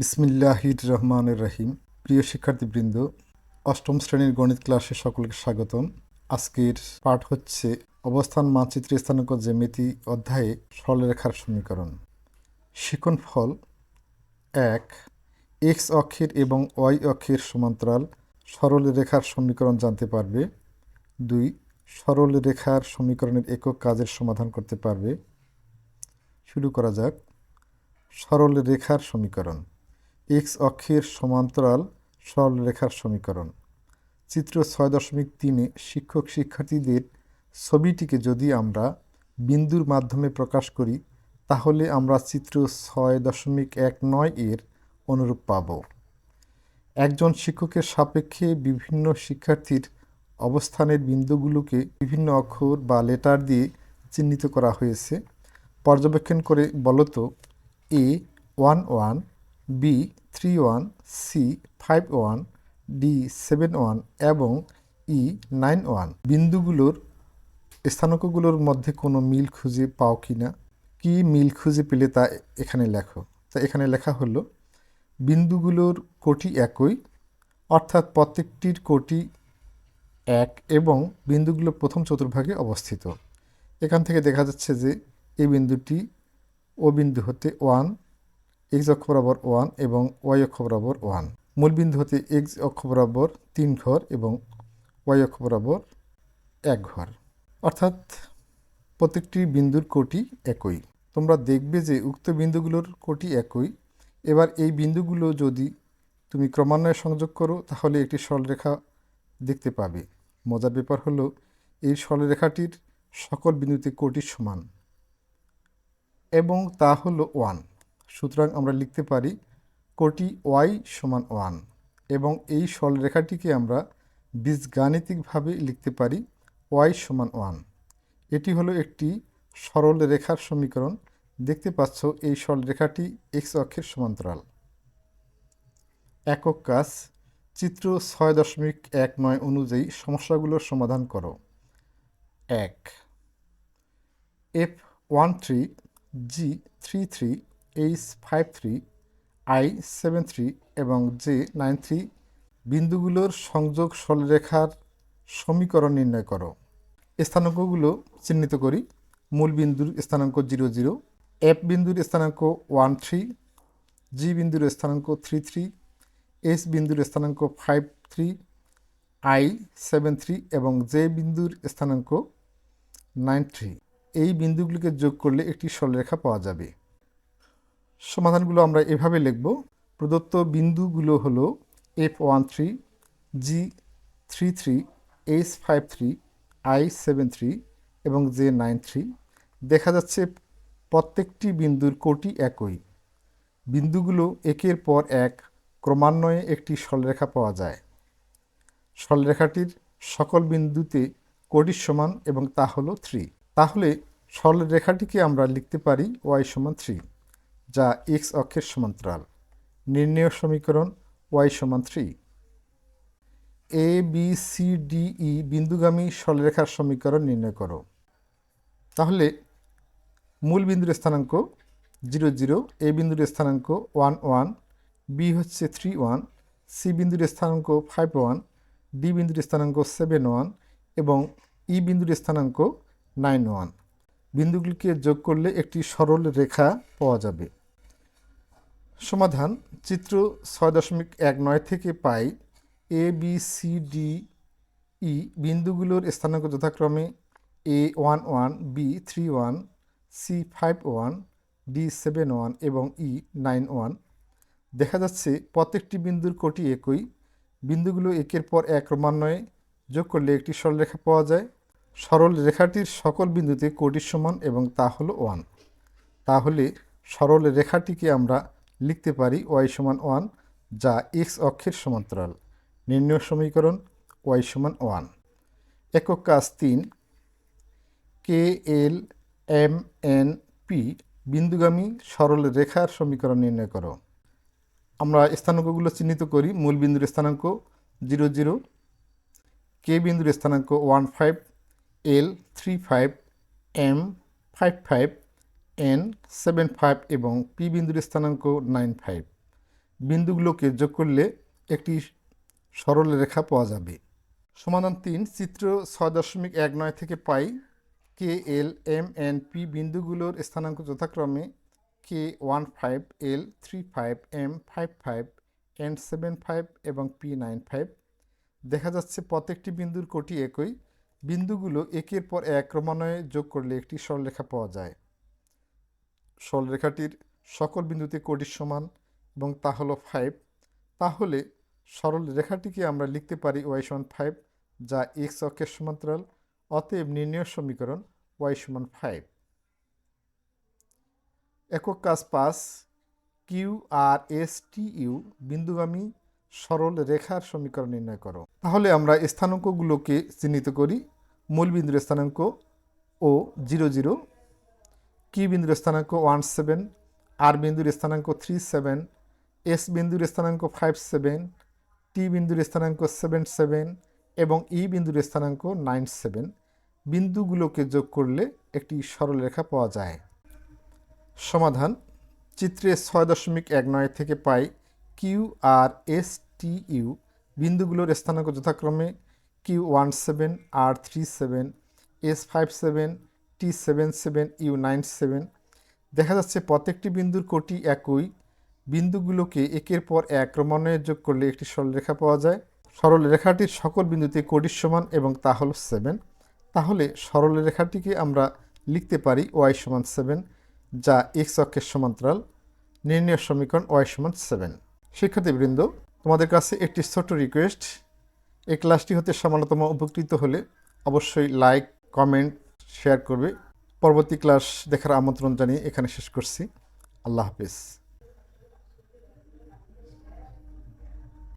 বিসমিল্লাহির রহমানের রহিম প্রিয় শিক্ষার্থীবৃন্দ, অষ্টম শ্রেণির গণিত ক্লাসে সকলকে স্বাগতম। আজকের পাঠ হচ্ছে অবস্থান মানচিত্রে স্থানাঙ্ক জ্যামিতি অধ্যায়ে সরলরেখার সমীকরণ। শিকন ফল এক, এক্স অক্ষের এবং ওয়াই অক্ষের সমান্তরাল সরল রেখার সমীকরণ জানতে পারবে। দুই সরল রেখার সমীকরণের একক কাজের সমাধান করতে পারবে। শুরু করা যাক। সরল রেখার সমীকরণ। এক্স অক্ষের সমান্তরাল সরলরেখার সমীকরণ। চিত্র ছয় দশমিক তিনে শিক্ষক শিক্ষার্থীদের ছবিটিকে যদি আমরা বিন্দুর মাধ্যমে প্রকাশ করি, তাহলে আমরা চিত্র ছয় দশমিক এক নয় এর অনুরূপ পাব। একজন শিক্ষকের সাপেক্ষে বিভিন্ন শিক্ষার্থীর অবস্থানের বিন্দুগুলোকে বিভিন্ন অক্ষর বা লেটার দিয়ে চিহ্নিত করা হয়েছে। পর্যবেক্ষণ করে বলতো A one one B three one C five one D seven one এবং ই নাইন ওয়ান বিন্দুগুলোর, স্থানকগুলোর মধ্যে কোনো মিল খুঁজে পাও কি না? কী মিল খুঁজে পেলে তা এখানে লেখো? তা এখানে লেখা হলো, বিন্দুগুলোর কোটি একই, অর্থাৎ প্রত্যেকটির কোটি এক এবং বিন্দুগুলো প্রথম চতুর্ভাগে অবস্থিত। এখান থেকে দেখা যাচ্ছে যে এই বিন্দুটি ও বিন্দু হতে ওয়ান এক্স অক্ষ বরাবর ওয়ান এবং ওয়াই অক্ষ বরাবর ওয়ান। মূল বিন্দু হতে এক্স অক্ষ বরাবর তিন ঘর এবং ওয়াই অক্ষ বরাবর এক ঘর। অর্থাৎ প্রত্যেকটি বিন্দুর কোটি একই। তোমরা দেখবে যে উক্ত বিন্দুগুলোর কোটি একই। এবার এই বিন্দুগুলো যদি তুমি ক্রমান্বয়ে সংযোগ করো, তাহলে একটি সরলরেখা দেখতে পাবে। মজার ব্যাপার হলো, এই সরলরেখাটির সকল বিন্দুতে কোটি সমান এবং তা হলো ওয়ান। সুতরাং আমরা লিখতে পারি কোটি ওয়াই সমান ওয়ান এবং এই সরলরেখাটিকে আমরা বীজগাণিতিকভাবে লিখতে পারি ওয়াই সমান ওয়ান। এটি হলো একটি সরল রেখার সমীকরণ। দেখতে পাচ্ছ এই সরলরেখাটি এক্স অক্ষের সমান্তরাল। একক কাজ, চিত্র ছয় দশমিক এক নয় অনুযায়ী সমস্যাগুলোর সমাধান করো। এক, F one three G three three H five three I seven three এবং জে নাইন থ্রি বিন্দুগুলোর সংযোগ সরলরেখার সমীকরণ নির্ণয় করো। স্থানাঙ্কগুলো চিহ্নিত করি। মূল বিন্দুর স্থানাঙ্ক জিরো জিরো এফ বিন্দুর স্থানাঙ্ক ওয়ান থ্রি জি বিন্দুর স্থানাঙ্ক থ্রি থ্রি এস বিন্দুর স্থানাঙ্ক five three I seven three এবং জে বিন্দুর স্থানাঙ্ক নাইন থ্রি। এই বিন্দুগুলিকে যোগ করলে একটি সরলরেখা পাওয়া যাবে। সমাধানগুলো আমরা এভাবে লিখব। প্রদত্ত বিন্দুগুলো হলো F one three G three three H five three I seven three এবং জে নাইন থ্রি দেখা যাচ্ছে প্রত্যেকটি বিন্দুর কোটি একই। বিন্দুগুলো একের পর এক ক্রমান্বয়ে একটি সরলরেখা পাওয়া যায়। সরলরেখাটির সকল বিন্দুতে কোটির সমান এবং তা হলো থ্রি তাহলে সরলরেখাটিকে আমরা লিখতে পারি ওয়াই সমান থ্রি যা এক্স অক্ষের সমান্তরাল। নির্ণয় সমীকরণ ওয়াই সমান three A B C D E বিন্দুগামী সরলরেখার সমীকরণ নির্ণয় করো। তাহলে মূল বিন্দুর স্থানাঙ্ক জিরো জিরো এ বিন্দুর স্থানাঙ্ক ওয়ান ওয়ান বি হচ্ছে থ্রি ওয়ান সি বিন্দুর স্থানাঙ্ক ফাইভ ওয়ান ডি বিন্দুর স্থানাঙ্ক সেভেন ওয়ান এবং ই বিন্দুর স্থানাঙ্ক নাইন ওয়ান বিন্দুগুলিকে যোগ করলে একটি সরল রেখা পাওয়া যাবে। সমাধান, চিত্র ছয় দশমিক এক নয় থেকে পাই A B C D E বিন্দুগুলোর স্থানাঙ্ক যথাক্রমে A one one B three one C five one D seven one এবং ই নাইন ওয়ান দেখা যাচ্ছে প্রত্যেকটি বিন্দুর কোটি একই। বিন্দুগুলো একের পর এক ক্রমান্বয়ে যোগ করলে একটি সরলরেখা পাওয়া যায়। সরল রেখাটির সকল বিন্দুতে কোটির সমান এবং তা হলো ওয়ান তাহলে সরল রেখাটিকে আমরা লিখতে পারি ওয়াই সমান ওয়ান যা এক্স অক্ষের সমান্তরাল। নির্ণয় সমীকরণ ওয়াই সমান ওয়ান। একক কাজ তিন। K L M N P বিন্দুগামী সরল রেখার সমীকরণ নির্ণয় করো। আমরা স্থানাঙ্কগুলো চিহ্নিত করি, মূল বিন্দুর স্থানাঙ্ক জিরো জিরো, কে বিন্দুর স্থানাঙ্ক one five, L three five, M five five N seven five এবং পি বিন্দুর স্থানাঙ্ক নাইন ফাইভ বিন্দুগুলোকে যোগ করলে একটি সরল রেখা পাওয়া যাবে। সমাধান তিন, চিত্র ছয় দশমিক এক নয় থেকে পাই K L M N P বিন্দুগুলোর স্থানাঙ্ক যথাক্রমে K one five L three five M five five N seven five এবং পি নাইন ফাইভ দেখা যাচ্ছে প্রত্যেকটি বিন্দুর কোটি একই। বিন্দুগুলো একের পর এক ক্রমান্বয়ে যোগ করলে একটি সরলরেখা পাওয়া যায়। সরলরেখাটির সকল বিন্দুতে কোটির সমান এবং তা হলো ফাইভ তাহলে সরল রেখাটিকে আমরা লিখতে পারি ওয়াই সমান ফাইভ যা এক্স অক্ষের সমান্তরাল, অতএব নির্ণয় সমীকরণ ওয়াই সমান ফাইভ একক কাজ pass Q R S T U বিন্দুগামী সরল রেখার সমীকরণ নির্ণয় করো। তাহলে আমরা স্থানাঙ্কগুলোকে চিহ্নিত করি মূল বিন্দুর স্থানাঙ্ক ও জিরো জিরো কি বিন্দুর স্থানাঙ্ক ওয়ান সেভেন, আর বিন্দুর স্থানাঙ্ক থ্রি সেভেন, এস বিন্দুর স্থানাঙ্ক ফাইভ সেভেন, টি বিন্দুর স্থানাঙ্ক সেভেন সেভেন এবং ই বিন্দুর স্থানাঙ্ক নাইন সেভেন। বিন্দুগুলোকে যোগ করলে একটি সরলরেখা পাওয়া যায়। সমাধান, চিত্রে ছয় দশমিক এক নয় থেকে পাই Q R S T U. বিন্দুগুলোর স্থানাঙ্ক যথাক্রমে Q one seven, R three seven, S five seven T seven seven U nine seven দেখা যাচ্ছে প্রত্যেকটি বিন্দুর কোটি একই। বিন্দুগুলোকে একের পর এক ক্রমান্বয়ে যোগ করলে একটি সরলরেখা পাওয়া যায়। সরলরেখাটির সকল বিন্দুতে কোটির সমান এবং তা হল সেভেন তাহলে সরলরেখাটিকে আমরা লিখতে পারি ওয়াই সমান সেভেন যা এক্স অক্ষের সমান্তরাল। নির্ণয় সমীকরণ ওয়াই সমান সেভেন শিক্ষার্থীবৃন্দ, তোমাদের কাছে একটি ছোট রিকোয়েস্ট এই ক্লাসটি হতে সামান্যতম উপকৃত হলে অবশ্যই লাইক কমেন্ট শেয়ার করবে। পরবর্তী ক্লাস দেখার আমন্ত্রণ জানিয়ে এখানে শেষ করছি। আল্লাহ হাফিজ।